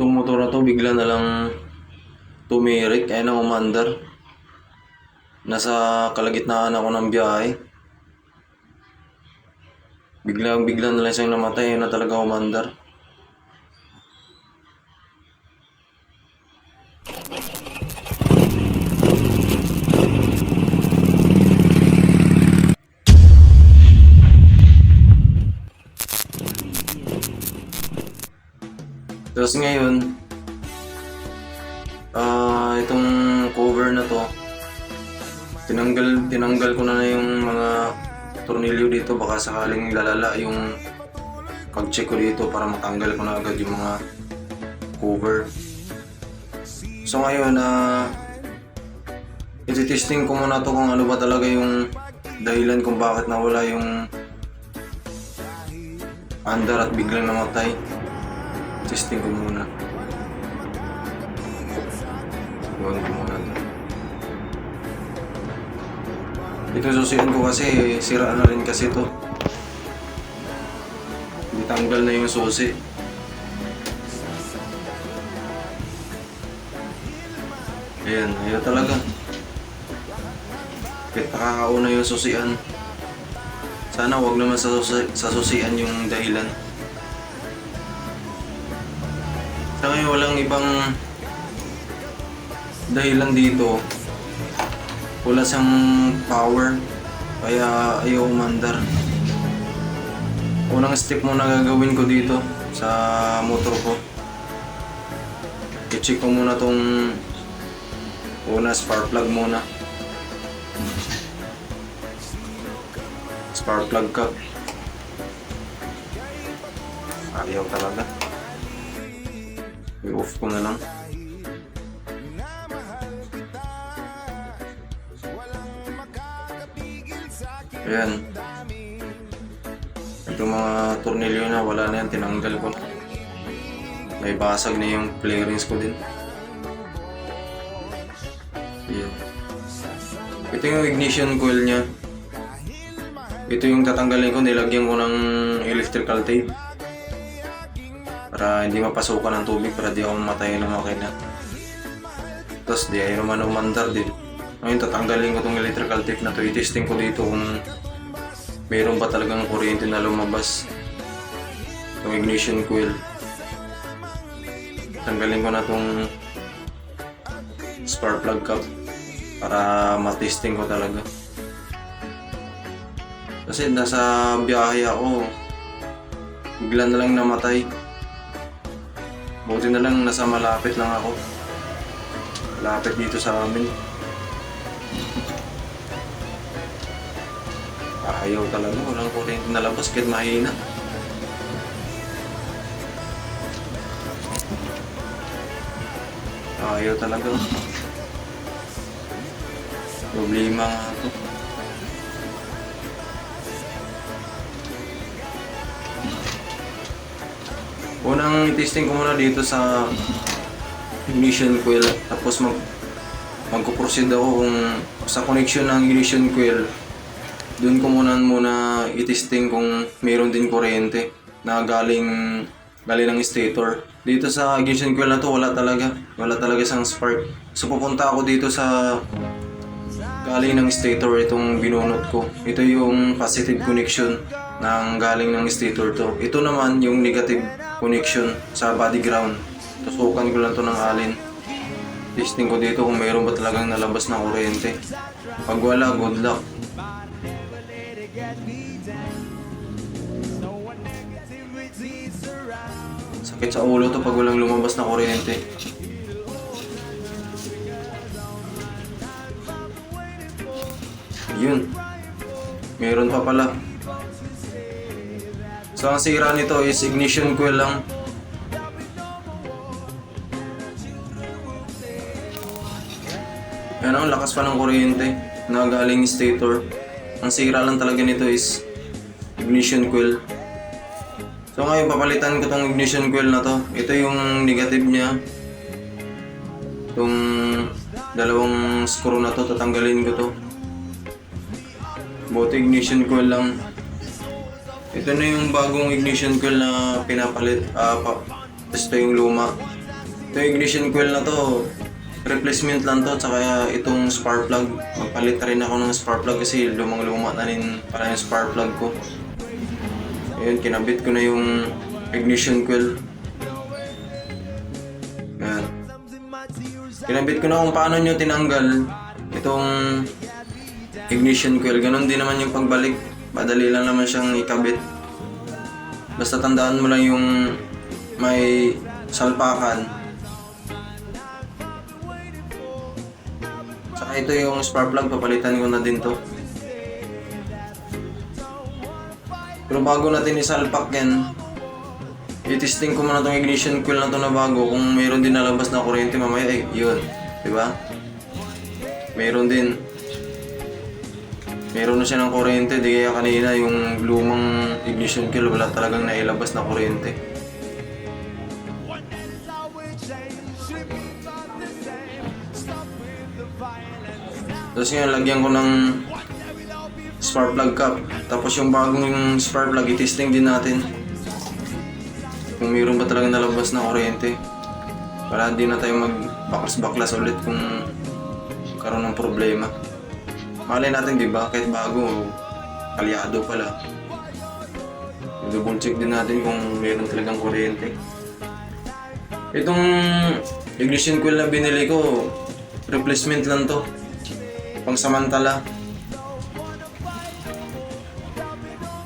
Itong motor na to bigla na lang tumirik ay nang umandar. Nasa kalagitnaan ako ng biyahe. Biglang bigla na lang siyang namatay na talaga umandar. Tapos ngayon, ah itong cover na to, tinanggal tinanggal ko na, na yung mga tornilyo dito baka sakaling lalala yung pag-check ko dito para matanggal ko na agad yung mga cover. So ngayon uh, iti-testing ko muna to kung ano ba talaga yung dahilan kung bakit nawala yung andar at biglang namatay. Testing ko muna. Iwan ko muna to. Ito susian ko kasi, sira na rin kasi to. Ditanggal na yung susi. Ayan, ayan talaga. Kahit nakakauna yung susian. Sana wag naman sa, susi, sa susian yung dahilan. Ngayon, walang ibang dahilan dito. Wala siyang power. Kaya ayaw umandar. Unang step muna gagawin ko dito sa motor ko. I-check ko muna tong una spark plug muna. Spark plug ka. Ayaw talaga. I-off ko na lang. Ayan. Ito mga tornilyo na, wala na yan, tinanggal ko na. May basag na yung clearance ko din. Ayan. Ito yung ignition coil niya. Ito yung tatanggalin ko, nilagyan ko ng electrical tape. Para hindi mapasukan ng tubig, para di ako mamatay ng makina. Tapos di ayaw naman umandar din. Ngayon tatanggalin ko tong electrical tape na to. I-testing ko dito kung mayroon ba talagang kuryente na lumabas. Yung ignition coil. Tanggalin ko na tong spark plug cap para matesting ko talaga. Kasi nasa biyahe ako, bigla na lang namatay. Buti na lang nasa malapit lang ako. Malapit dito sa amin. Ayaw talaga, walang kuryente na labas kahit mahina. Ayaw talaga. Problema nga to. Unang testing ko muna dito sa ignition coil tapos mag magko-proceed ako kung sa connection ng ignition coil doon ko muna muna i-testing kung mayroon din kuryente na galing galing ng stator. Dito sa ignition coil na to wala talaga. Wala talaga isang spark. So pupunta ako dito sa galing ng stator itong binunot ko. Ito yung positive connection ng galing ng stator to. Ito naman yung negative connection sa body ground. Tusukan ko lang to ng alin. Testing ko dito kung mayroon ba talagang nalabas na kuryente. Pag wala, good luck. Sakit sa ulo to pag walang lumabas na kuryente. Yun. Meron pa pala. So ang sira nito is ignition coil lang. Yan ang lakas pa ng kuryente na galing stator. Ang sira lang talaga nito is ignition coil. So ngayon papalitan ko tong ignition coil na to. Ito yung negative niya. Itong dalawang screw na to, tatanggalin ko to. Buti ignition coil lang. Ito na yung bagong ignition coil na pinapalit. Ah, pa, ito yung luma. Ito yung ignition coil na to, replacement lang to, tsaka itong spark plug. Magpalit rin ako ng spark plug kasi lumang-luma na rin para yung spark plug ko. Ayun, kinabit ko na yung ignition coil. Yan. Kinabit ko na kung paano nyo tinanggal itong ignition coil. Ganon din naman yung pagbalik. Madali lang naman siyang ikabit. Basta tandaan mo lang yung may salpakan. Saka ito yung spark plug, papalitan ko na din to. Pero bago natin isalpak yan, i-testing ko muna tong ignition coil na to na bago kung mayroon din nalabas na kuryente mamaya eh, yun. Diba? Mayroon din. Mayroon na siya ng kuryente, di kaya kanina yung lumang ignition coil wala talagang nailabas na kuryente. Tapos ngayon, lagyan ko ng spark plug cap. Tapos yung bagong spark plug, i-testing din natin. Kung mayroon ba talaga nalabas na kuryente. Para hindi na tayo mag-baklas-baklas ulit kung karoon ng problema. Malay natin, di ba? Kahit bago, kalyado pala. Double check din natin kung mayroon talagang kuryente. Itong ignition coil na binili ko, replacement lang to. Pangsamantala.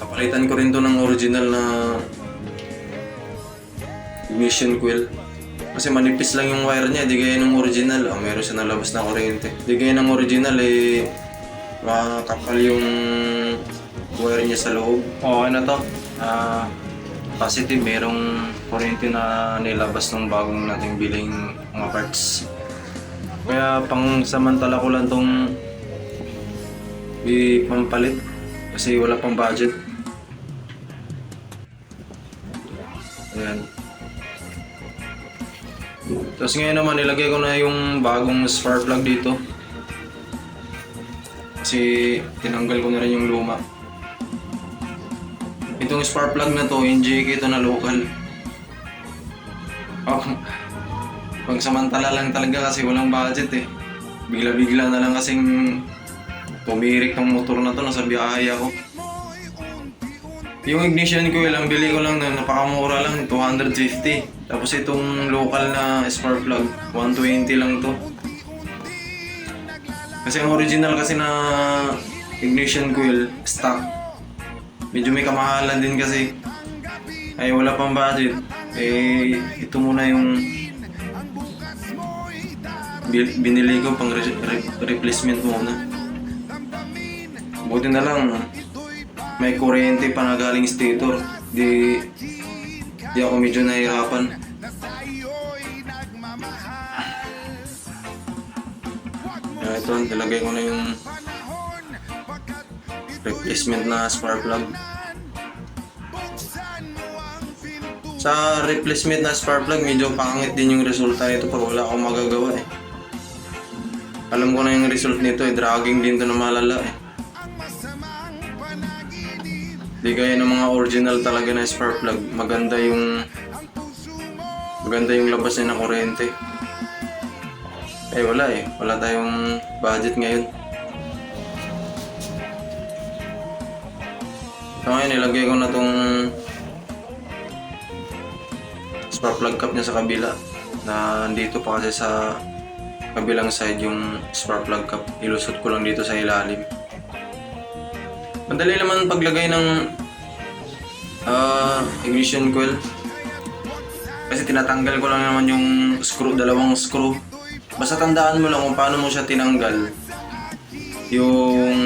Papalitan ko rin to ng original na ignition coil. Kasi manipis lang yung wire niya, di gaya ng original. Oh, meron siya nalabas na kuryente. Di gaya ng original eh, makakapal yung wire niya sa loob. Okay na to. Ah, positive, merong kuryente na nilabas ng bagong nating biling mga parts. Kaya pang samantala ko lang tong ipampalit kasi wala pang budget. Ayan. Tapos ngayon naman nilagay ko na yung bagong spark plug dito. Kasi tinanggal ko na rin yung luma. Itong spark plug na to, NJK ito na local. Oh, pagsamantala lang talaga kasi walang budget eh. Bigla-bigla na lang kasing tumirik ng motor na to, nasa biyahe ako. Yung ignition ko lang, bili ko lang na napakamura lang, 250. Tapos itong local na spark plug, 120 lang to. Kasi ang original kasi na ignition coil, stock. Medyo may kamahalan din kasi. Ay wala pang budget. Eh, ito muna yung binili ko pang re- re- replacement muna. Buti na lang, may kuryente pa na galing stator. Di, di ako medyo nahihirapan. Ito, nilagay ko na yung replacement na spark plug. Sa replacement na spark plug, medyo pangit din yung resulta nito pero wala akong magagawa eh. Alam ko na yung result nito eh, dragging din to na malala eh. Di gaya ng mga original talaga na spark plug, maganda yung maganda yung labas niya ng kuryente. Eh wala eh, wala tayong budget ngayon. So ngayon nilagay ko na tong spark plug cap niya sa kabila na dito pa kasi sa kabilang side yung spark plug cap. Ilusot ko lang dito sa ilalim. Madali naman paglagay ng ah, ignition coil. Kasi tinatanggal ko lang naman yung screw, dalawang screw. Basta tandaan mo lang kung paano mo siya tinanggal. Yung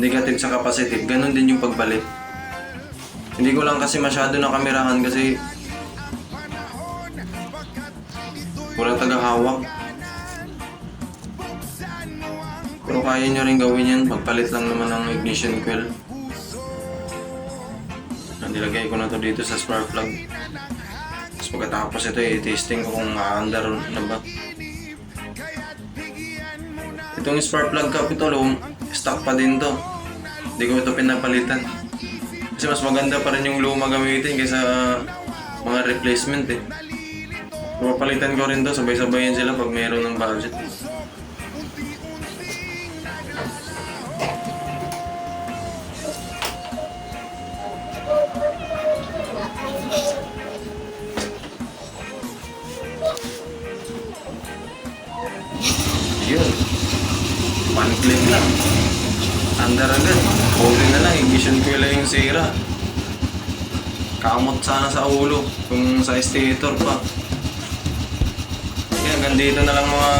negative sa capacitive, ganun din yung pagbalik. Hindi ko lang kasi masyado na kamerahan kasi walang tagahawak. Pero kaya nyo rin gawin yan, magpalit lang naman ng ignition coil. Nilagay ko na to dito sa spark plug. Tapos pagkatapos ito, i-testing ko kung maandar na ba. Itong spark plug cap ito, lum, stock pa din to. Hindi ko ito pinapalitan. Kasi mas maganda pa rin yung luma gamitin kaysa mga replacement eh. Papalitan ko rin to, sabay-sabayin sila pag mayroon ng budget. Sira. Kamot sana sa ulo. Kung sa stator pa. Kaya hanggang na lang mga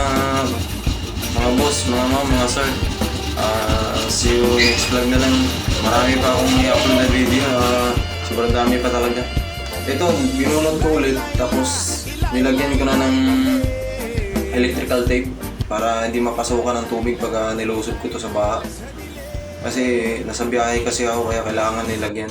mga boss, mga ma'am, mga sir. Ah, see you next vlog na lang. Marami pa akong i-upload na video. Ah, sobrang dami pa talaga. Ito, binunod ko ulit. Tapos nilagyan ko na ng electrical tape para hindi mapasukan ng tubig pag ah, nilusot ko to sa baha. Kasi nasa biyahe kasi ako kaya kailangan nilagyan.